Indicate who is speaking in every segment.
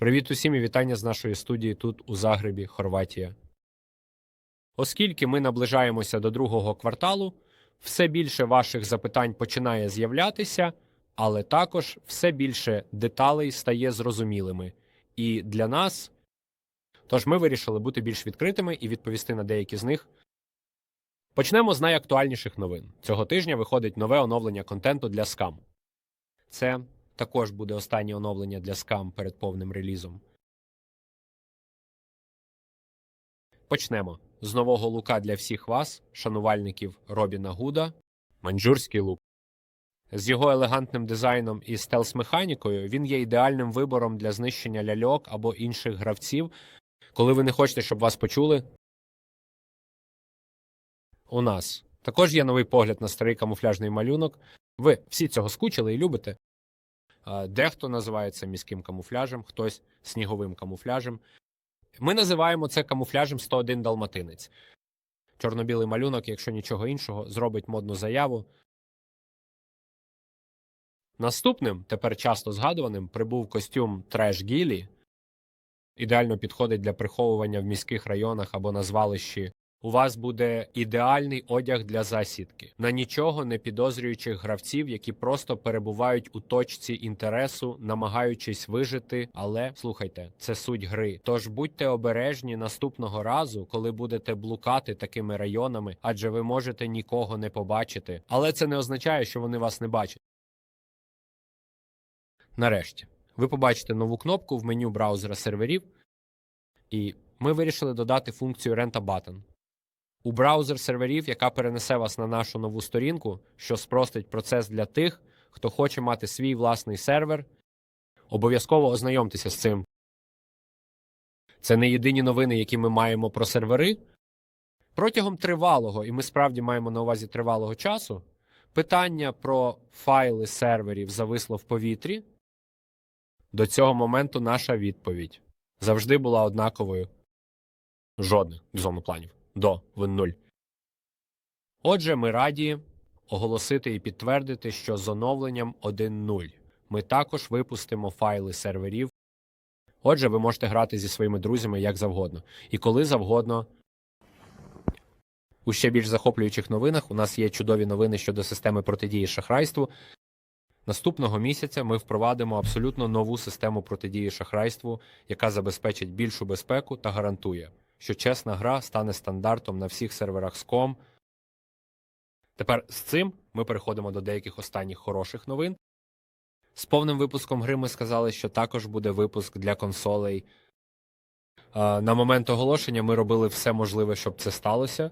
Speaker 1: Привіт усім і вітання з нашої студії тут у Загребі, Хорватія. Оскільки ми наближаємося до другого кварталу, все більше ваших запитань починає з'являтися, але також все більше деталей стає зрозумілими. І для нас, тож ми вирішили бути більш відкритими і відповісти на деякі з них. Почнемо з найактуальніших новин. Цього тижня виходить нове оновлення контенту для скам. Це також буде останнє оновлення для скам перед повним релізом. Почнемо з нового лука для всіх вас, шанувальників Робіна Гуда, манджурський лук. З його елегантним дизайном і стелс-механікою він є ідеальним вибором для знищення ляльок або інших гравців, коли ви не хочете, щоб вас почули. У нас також є новий погляд на старий камуфляжний малюнок. Ви всі цього скучили і любите. Дехто називає це міським камуфляжем, хтось сніговим камуфляжем. Ми називаємо це камуфляжем 101 далматинець. Чорно-білий малюнок, якщо нічого іншого, зробить модну заяву. Наступним, тепер часто згадуваним, прибув костюм Треш Гілі. Ідеально підходить для приховування в міських районах або на звалищі. У вас буде ідеальний одяг для засідки на нічого не підозрюючих гравців, які просто перебувають у точці інтересу, намагаючись вижити. Але слухайте, це суть гри. Тож будьте обережні наступного разу, коли будете блукати такими районами, адже ви можете нікого не побачити. Але це не означає, що вони вас не бачать. Нарешті, ви побачите нову кнопку в меню браузера серверів, і ми вирішили додати функцію Renta Button. У браузер серверів, яка перенесе вас на нашу нову сторінку, що спростить процес для тих, хто хоче мати свій власний сервер. Обов'язково ознайомтеся з цим. Це не єдині новини, які ми маємо про сервери. Протягом тривалого, і ми справді маємо на увазі тривалого часу, питання про файли серверів зависло в повітрі. До цього моменту наша відповідь завжди була однаковою. Жодних зонопланів до вин 0. Отже, ми раді оголосити і підтвердити, що з оновленням 1.0 ми також випустимо файли серверів. Отже, ви можете грати зі своїми друзями як завгодно. І коли завгодно. У ще більш захоплюючих новинах у нас є чудові новини щодо системи протидії шахрайству. Наступного місяця ми впровадимо абсолютно нову систему протидії шахрайству, яка забезпечить більшу безпеку та гарантує, що чесна гра стане стандартом на всіх серверах SCOM. Тепер з цим ми переходимо до деяких останніх хороших новин. З повним випуском гри ми сказали, що також буде випуск для консолей. На момент оголошення ми робили все можливе, щоб це сталося.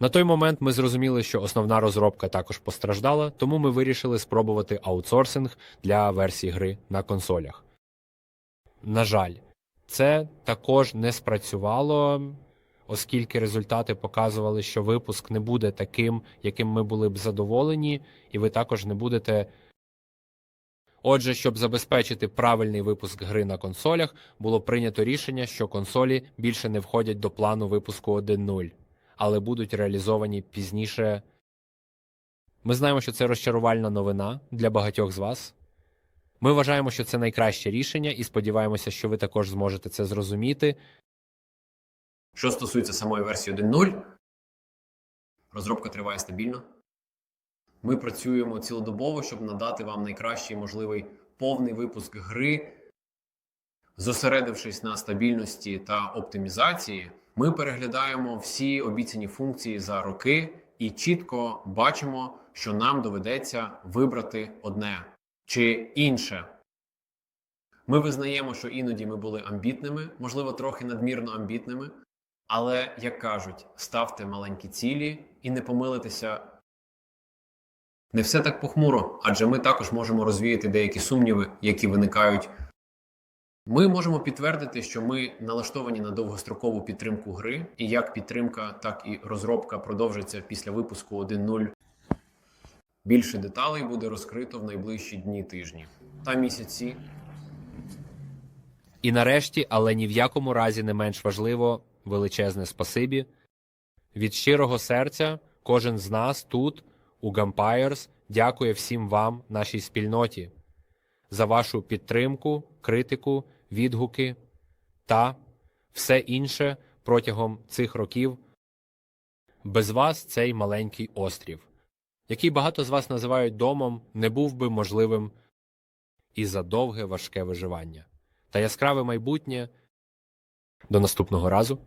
Speaker 1: На той момент ми зрозуміли, що основна розробка також постраждала, тому ми вирішили спробувати аутсорсинг для версій гри на консолях. На жаль, це також не спрацювало, оскільки результати показували, що випуск не буде таким, яким ми були б задоволені, і ви також не будете. Отже, щоб забезпечити правильний випуск гри на консолях, було прийнято рішення, що консолі більше не входять до плану випуску 1.0, але будуть реалізовані пізніше. Ми знаємо, що це розчарувальна новина для багатьох з вас. Ми вважаємо, що це найкраще рішення, і сподіваємося, що ви також зможете це зрозуміти.
Speaker 2: Що стосується самої версії 1.0, розробка триває стабільно. Ми працюємо цілодобово, щоб надати вам найкращий можливий повний випуск гри. Зосередившись на стабільності та оптимізації, ми переглядаємо всі обіцяні функції за роки і чітко бачимо, що нам доведеться вибрати одне чи інше. Ми визнаємо, що іноді ми були амбітними, можливо, трохи надмірно амбітними, але, як кажуть, ставте маленькі цілі і не помилитеся. Не все так похмуро, адже ми також можемо розвіяти деякі сумніви, які виникають. Ми можемо підтвердити, що ми налаштовані на довгострокову підтримку гри, і як підтримка, так і розробка продовжиться після випуску 1.0. Більше деталей буде розкрито в найближчі дні тижні та місяці.
Speaker 1: І нарешті, але ні в якому разі не менш важливо, величезне спасибі. Від щирого серця кожен з нас тут, у Гаmpires, дякує всім вам, нашій спільноті, за вашу підтримку, критику, відгуки та все інше протягом цих років. Без вас цей маленький острів, який багато з вас називають домом, не був би можливим і за довге важке виживання та яскраве майбутнє. До наступного разу.